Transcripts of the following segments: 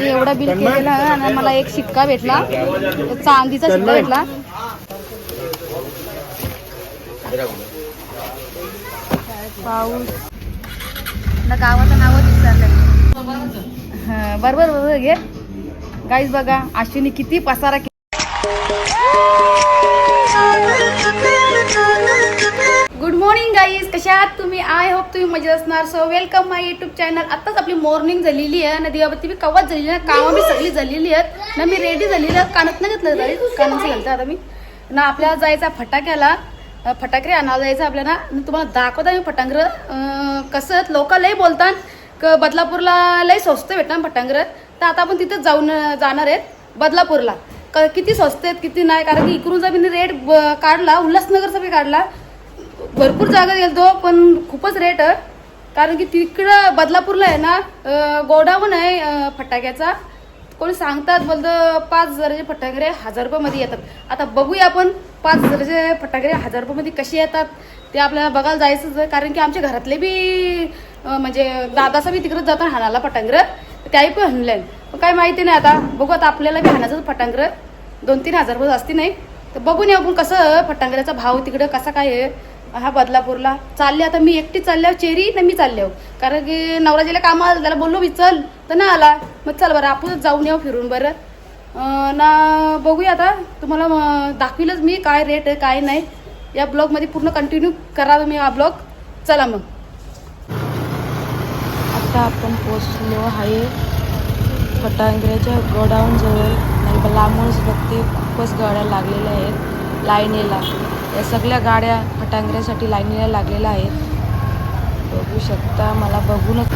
मी एवढा बिल केलेलं आणि मला एक शिक्का भेटला. चांदीचा शिक्का भेटला. पाऊस. ना गावाचं नावच विचारलं बरोबर बरोबर घे. गाईज बघा अश्विनी किती पसारा कशा आहात तुम्ही आय होप तुम्ही मजेत असणार. So welcome my YouTube channel आताच आपली मॉर्निंग झालेली आहे. ना दिवाबत्ती मी कवाच झालेली ना कामं मी सगळी झालेली आहेत. ना मी रेडी झालेली आहे. कानात नाही घेतलं जाईल कानाचं घालतं आता मी. ना आपल्याला जायचा फटाक्याला. फटाके आणायला जायचं आपल्याला. तुम्हाला दाखवता मी फटांगर. कसं लोक लय बोलतात. क बदलापूरला लय स्वस्त भेटणार फटांगर. तर आता आपण तिथं जाऊन जाणार आहेत. बदलापूरला. क किती स्वस्त आहेत किती नाही? कारण की इकडून जर मी रेट ब- काढला उल्हासनगरचा बी काढला भरपूर जागा गेलतो पण खूपच रेट कारण की तिकडं बदलापूरला आहे ना गोडाऊन आहे फटाक्याचा. कोणी सांगतात बोलतं पाच हजाराचे फटाके हजार रुपयामध्ये येतात. आता बघूया आपण पाच हजाराचे फटाके हजार रुपयामध्ये कसे येतात ते आपल्याला बघायला जायचंच आहे. कारण की आमच्या घरातले बी म्हणजे दादाचा बी तिकडे जातात हाणाला फटांगर. त्याही पण हाणले पण माहिती नाही आता. बघू आता आपल्याला बी हाणायचं फटांगर. दोन तीन हजार रुपये असती नाही. तर बघून आपण कसं फटांगऱ्याचा भाव तिकडं कसा काय आहे. हा बदलापूरला. चालले आता मी एकटी चालल्यावर चेरी ना मी चालले कारण की नवराजीला काम आलं त्याला बोललो मी चल तर ना आला. मग चल बरं आपण जाऊन येऊ फिरून बरं. ना बघूया आता. तुम्हाला म- दाखवीलच मी काय रेट आहे काय नाही. या ब्लॉगमध्ये पूर्ण कंटिन्यू करा तुम्ही हा ब्लॉग चला मग. आता आपण पोचलो आहे फटांगऱ्याच्या गोडाऊनजवळ. आणि लांबूनच बघते खूपच गाड्या लागलेल्या आहेत. लाईनीला. या सगळ्या गाड्या फटांगऱ्यासाठी लाईनीला लागलेल्या आहेत. बघू शकता मला बघूनच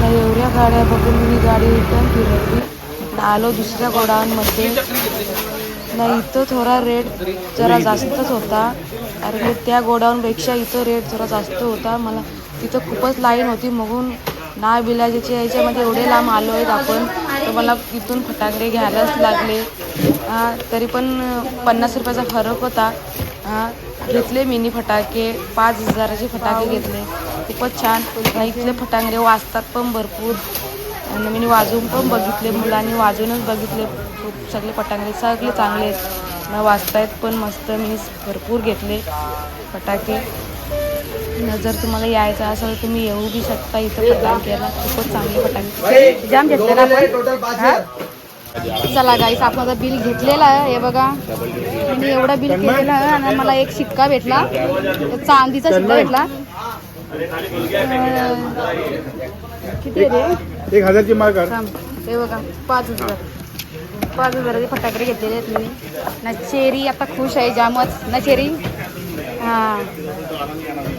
ना एवढ्या गाड्या बघून मी गाडी रिटर्न फिरवली. ना आलो दुसऱ्या गोडाऊनमध्ये. ना इथं थोडा रेट जरा जास्तच होता. कारण त्या गोडाऊनपेक्षा इथं रेट जरा जास्त होता. मला तिथं खूपच लाईन होती. मगून ना बिलाजीच्या याच्यामध्ये एवढे लांब आलो आहेत आपण. तर मला इथून फटाकडे घ्यायलाच लागले. तरी पण पन्नास रुपयाचा फरक होता. हा, घेतले मिनी फटाके पाच हजाराचे फटाके घेतले. खूपच छान. इथले फटांगरे वाजतात पण भरपूर. आणि मी वाजवून पण बघितले मुलांनी वाजवूनच बघितले. खूप सगळे फटांगरे सगळे चांगले आहेत. न वाजतायत पण मस्त मी भरपूर घेतले फटाके. न जर तुम्हाला यायचं असेल तर तुम्ही येऊ बी शकता इथं फटाक्याला खूपच चांगले फटाके. जाम घेतलं ना आपण हा? चला गाईस आपण आता बिल घेतलेलं आहे. हे बघा. मी एवढा बिल केलेलं आहे आणि मला एक शिक्का भेटला. चांदीचा शिक्का भेटला. किती रे? एक हजारची थांब. हे बघा पाच हजार. पाच हजाराचे फटाकडे घेतलेले आहेत मी ना चेरी आता खुश आहे जामच. ना चेरी? हां.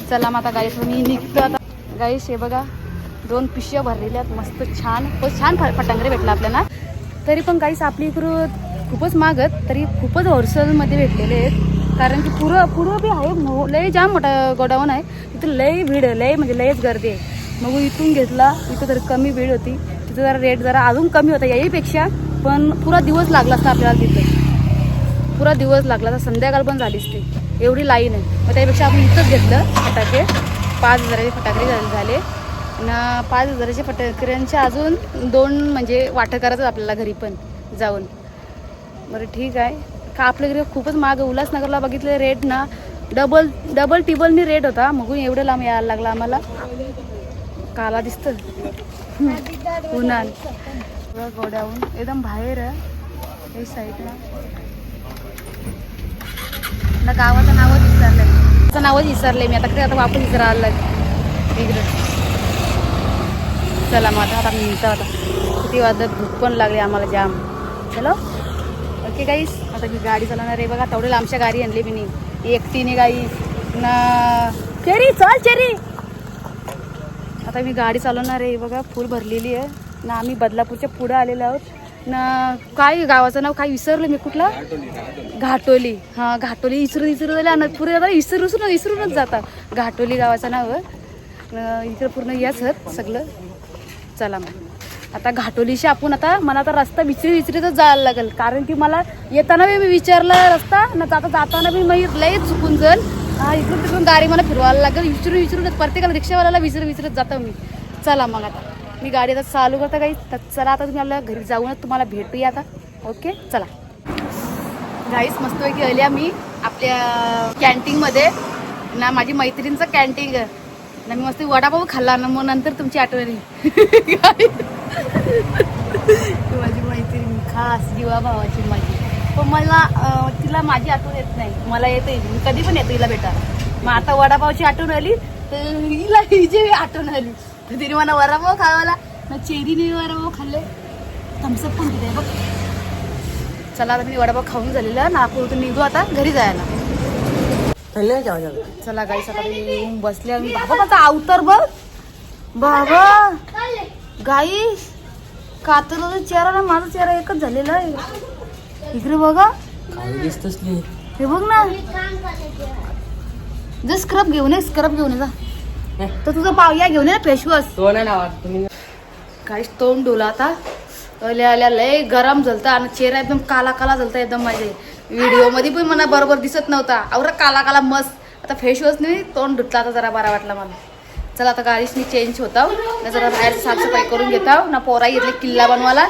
चला मग आता गाईस मी निघतो आता. गाईस हे बघा दोन पिशव्या भरलेल्या आहेत. मस्त छान. खूप छान फ- फटांगरे भेटला आपल्याला. तरी पण काहीच आपली इकडं खूपच मागत तरी खूपच होलसेलमध्ये भेटलेले आहेत. कारण की पुरं पुरं बी आहे लय जाम मोठा गोडाऊन आहे. तिथं लय भीड आहे लय म्हणजे लयच गर्दी आहे. मग इथून घेतला इथं तर कमी भीड होती. तिथं जरा रेट जरा अजून कमी होता याहीपेक्षा पण पुरा दिवस लागला असता आपल्याला तिथे. पुरा दिवस लागला तर संध्याकाळ पण झालीच ती. एवढी लाईन आहे. मग त्यापेक्षा आपण इथंच घेतलं फटाके. पाच हजाराचे फटाके झाले झाले. आणि पाच हजाराचे फटकऱ्यांचे अजून दोन म्हणजे वाटं करायचं आपल्याला घरी पण जाऊन. बरं ठीक आहे. का आपल्या घरी खूपच महाग उल्हासनगरला बघितले रेट ना डबल डबल टिबलनी रेट होता. मग एवढं लांब यायला लागला आम्हाला. काला दिसतं. उन्हान गोड्याहून एकदम बाहेर आहे. हे साईडला ना गावाचं नावच विसरलंय. त्याचं नावच विसरले मी. आता कडे आता वापस विसरायला लागेल. इकडं. चला मग आता आता मिळतं आता किती वाजत भूक पण लागली आम्हाला जाम. चलो. ओके गाईस आता मी गाडी चालवणार आहे. बघा तेवढे लांबच्या गाडी आणली मी नी. एकटीने गाई ना चेरी चल चेरी. आता मी गाडी चालवणार आहे. बघा फुल भरलेली आहे. ना आम्ही बदलापूरच्या पुढं आलेलो आहोत. ना काय गावाचं नाव काय विसरलं मी कुठलं? घाटोली. हां घाटोली. इसरू विसरून झाले आणि पुढे आता विसरून विसरूनच जाता घाटोली गावाचं नाव न इकडं पूर्ण याच आहेत सगळं. चला मग. आता घाटोलीशी आपण आता मला आता रस्ता विचरी विचारीतच जायला लागेल. कारण की मला येताना बी मी विचारला रस्ता न आता जाताना बी मी लय चुकून जाईल. इकडून तिकडून गाडी मला फिरवायला लागेल. विचरून विचारूनच प्रत्येकाला रिक्षावाल्याला विचार विचरत जातो मी. चला मग आता. मी गाडी आता चालू करता काही. तर चला आता तुम्ही आपल्या घरी जाऊनच तुम्हाला भेटूया आता. ओके? चला. गाईस मस्तपैकी आली मी आपल्या कॅन्टीनमध्ये ना माझी मैत्रिणीचं कॅन्टीन ना मी मस्त वडापाव खाल्ला ना मग नंतर तुमची आठवण आली माझी मैत्रीण खास जीवा भावाची माझी. पण मला तिला माझी आठवण येत नाही. मला येते मी कधी पण येते हिला भेटा मग आता वडापावची आठवण आली तर हिला हिची आठवण आली. तर तिने मला वडापाव खावाला ना चेरीने वडापाव खाल्ले. थम्सअप पण दिले बघ. चला आता मी वडापाव खाऊन झालेला नागपूरतून निघू आता घरी जायला. चला गाईस आता मी येऊन बसले बाबा माझा अवतार बघ. बाबा गाईस कातरचा चेहरा ना माझा चेहरा एकच झालेला आहे. इकडे बघा हे. बघ ना. जे स्क्रब घेऊन ये स्क्रब घेऊन ये जा. तर तुझा पाव या घेऊन ये फेसवॉश काहीच तोंड डोला आता. आल्या आल्या लय गरम झालता आणि चेहरा एकदम काला काला झालता एकदम माझे. व्हिडिओमध्ये पण मला बरोबर दिसत नव्हता. आवरा काला काला मस्त. आता फेसवॉश नाही तोंड धुतला आता जरा बरा वाटला मला. चला आता गाडीच मी चेंज होता ना जरा बाहेर साफसफाई करून घेता ना पोरा येतले किल्ला बनवायला.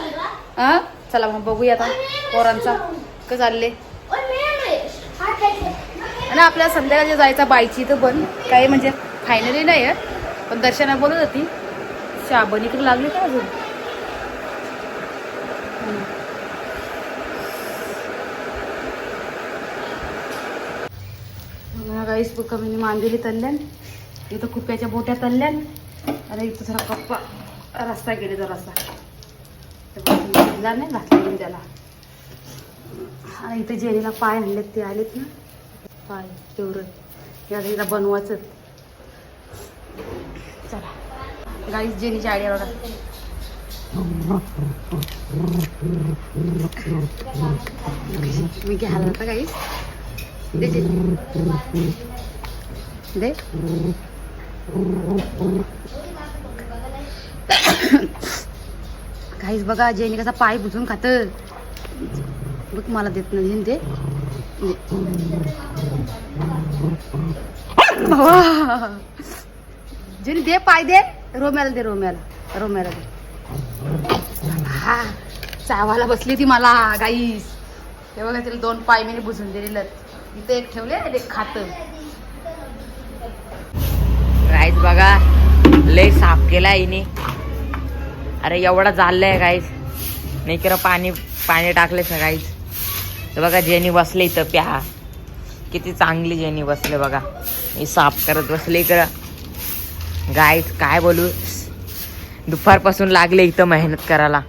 हा? चला मग बघूया आता पोरांचा. कसं चालले आणि आपल्या संध्याकाळी जायचा बायची तर पण काही म्हणजे फायनली नाही आहे. पण दर्शना बोलत होती. शाबन तर लागली का अजून? राईस मला गाईस मांदेली तल्ल्यान इथं कुप्याच्या बोट्या तल्ल्यान आणि इथं जरा कप्पा रस्ता गेले जरा रस्ता नाही घातला त्याला. आणि इथं जेरीला पाय आणलेत ते आलेत ना. पाय तेवढं. या तिला बनवायचं. चला. गाईस जेणीच्या आयडिया बघा. मी घ्यायला आता गाईस दे जे. दे काहीच बघा जेनी कसा पाय बुजून खात. बघ मला देत नाही ते. बाबा जेनी दे पाय दे. रोम्याला दे रोम्याला. रोम्याला दे. हा चावाला बसली ती मला गाईस हे बघा तिला दोन पाय मी बुजून दिलेलं इथे एक ठेवले आणि एक खात. गाईज बघा लय साफ केला हिने. अरे एवढा जाळलाय गाईज नाही किंवा पाणी पाणी टाकले गाईज तर बघा जेनी बसले इथं प्या. किती चांगली जेनी बसले बघा. मी साफ करत बसले इकडं. गाईज काय बोलू? दुपारपासून लागले इथं मेहनत करायला.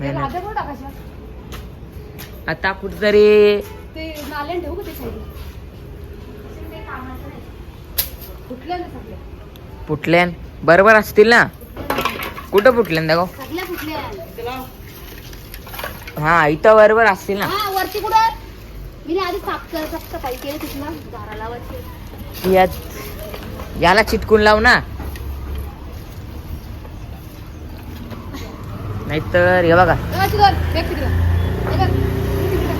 मेहनत. आता कुठतरी नाल्यान ठेवू का ते ना सगळ्या फुटल्यान? बरोबर असतील ना? कुठं फुटल्यान दाखव? सगळ्या हा इथं बरोबर असतील ना? हा वरती कुठं? मी आधी साफ कर साफसफाई केली तिथला झाडाला वरती. यात याला चिटकून लाव ना. नाहीतर हे बघा बघा तिथं, बघ तिकडं. हे बघ, तिकडं.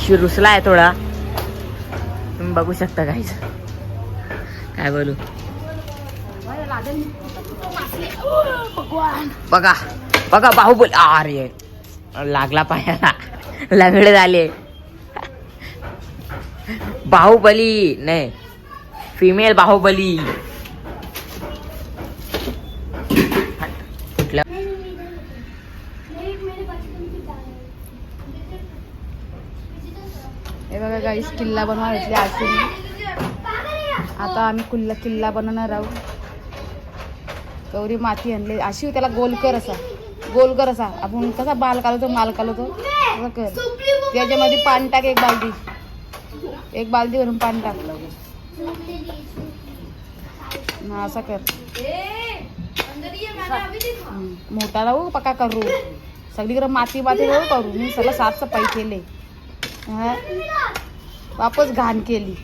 आशी रुसला आहे थोडा. तुम्ही बघू शकता काहीच काय बोलू. बघा बघा बाहुबली अरे लागला पायाला. लंगडे झाले. बाहुबली नाही. फिमेल बाहुबली. गाईस किल्ला बनवा घेतली आरतीने आता आम्ही कुल्ला किल्ला बनवणार आहोत. गौरी माती आणली. अशी त्याला गोल कर असा. गोल कर असा. आपण कसा बाल कालवतो माल कालवतो? तसं कर. त्याच्यामध्ये पाणी टाक एक बालदी. एक बालदी भरून पाणी टाक. असा कर. मोठा राहू पक्का करू. सगळीकडे माती माती राहू करू. मी सगळं साफसफाई केले. हा. वापस घाण केली.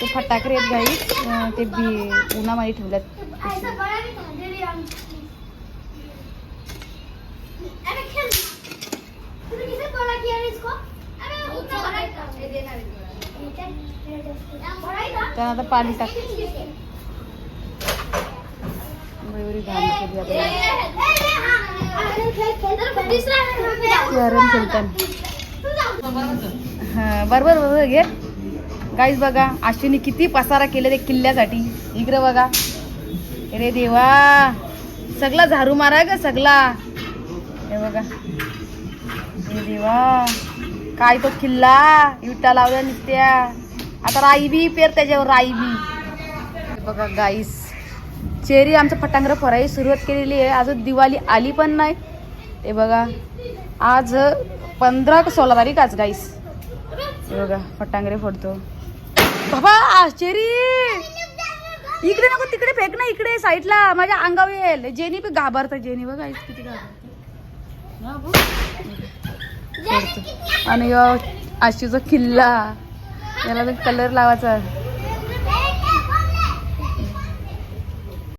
ते फटाकडे आहेत गाई ते बी उन्हामध्ये ठेवल्यात. त्यानं आता पाणी टाक. मयुरी घाण केली आता हा. बरोबर बरोबर घे. काहीच बघा अश्विनी किती पसारा केले ते किल्ल्यासाठी. इकडे बघा. अरे देवा. सगळा झारू मारा ग सगळा. हे बघा. अरे देवा. काय तो किल्ला? विटा लावल्या नित्या आता राई बी पेर त्याच्यावर राई बी. बघा गाईस चेरी आमचं फटांगर फराई सुरुवात केलेली आहे. अजून दिवाळी आली पण नाही. ते बघा. आज पंधरा सोळा तारीख आज गाईस बघा फटांगरे फोडतो. बाबा चेरी इकडे नको तिकडे फेक ना इकडे साईडला. माझ्या अंगावर येईल. जेनी बी घाबरत जेनी. बघा किती घाबरते. आणि आशीचा किल्ला. याला कलर लावायचा.